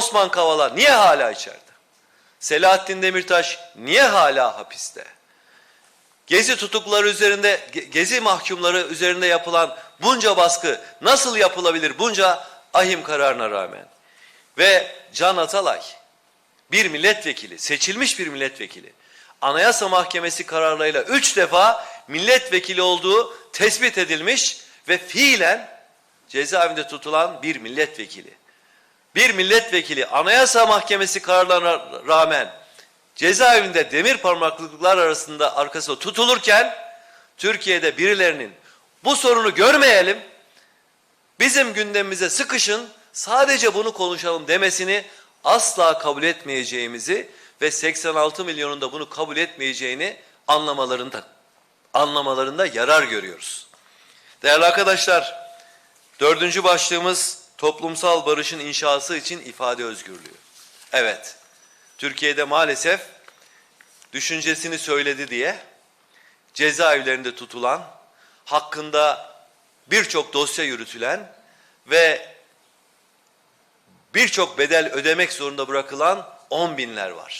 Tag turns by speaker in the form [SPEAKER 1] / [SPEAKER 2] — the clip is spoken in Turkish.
[SPEAKER 1] Osman Kavala niye hala içeride? Selahattin Demirtaş niye hala hapiste? Gezi tutukları üzerinde, ge- gezi mahkumları üzerinde yapılan bunca baskı nasıl yapılabilir bunca ahim kararına rağmen? Ve Can Atalay, bir milletvekili, seçilmiş bir milletvekili, Anayasa Mahkemesi kararlarıyla üç defa milletvekili olduğu tespit edilmiş ve fiilen cezaevinde tutulan bir milletvekili. Bir milletvekili Anayasa Mahkemesi kararlarına rağmen cezaevinde demir parmaklıklar arasında arkasında tutulurken Türkiye'de birilerinin bu sorunu görmeyelim, bizim gündemimize sıkışın, sadece bunu konuşalım demesini asla kabul etmeyeceğimizi ve 86 milyonun da bunu kabul etmeyeceğini anlamalarında anlamalarında yarar görüyoruz. Değerli arkadaşlar, dördüncü başlığımız toplumsal barışın inşası için ifade özgürlüğü. Evet, Türkiye'de maalesef düşüncesini söyledi diye cezaevlerinde tutulan, hakkında birçok dosya yürütülen ve birçok bedel ödemek zorunda bırakılan on binler var.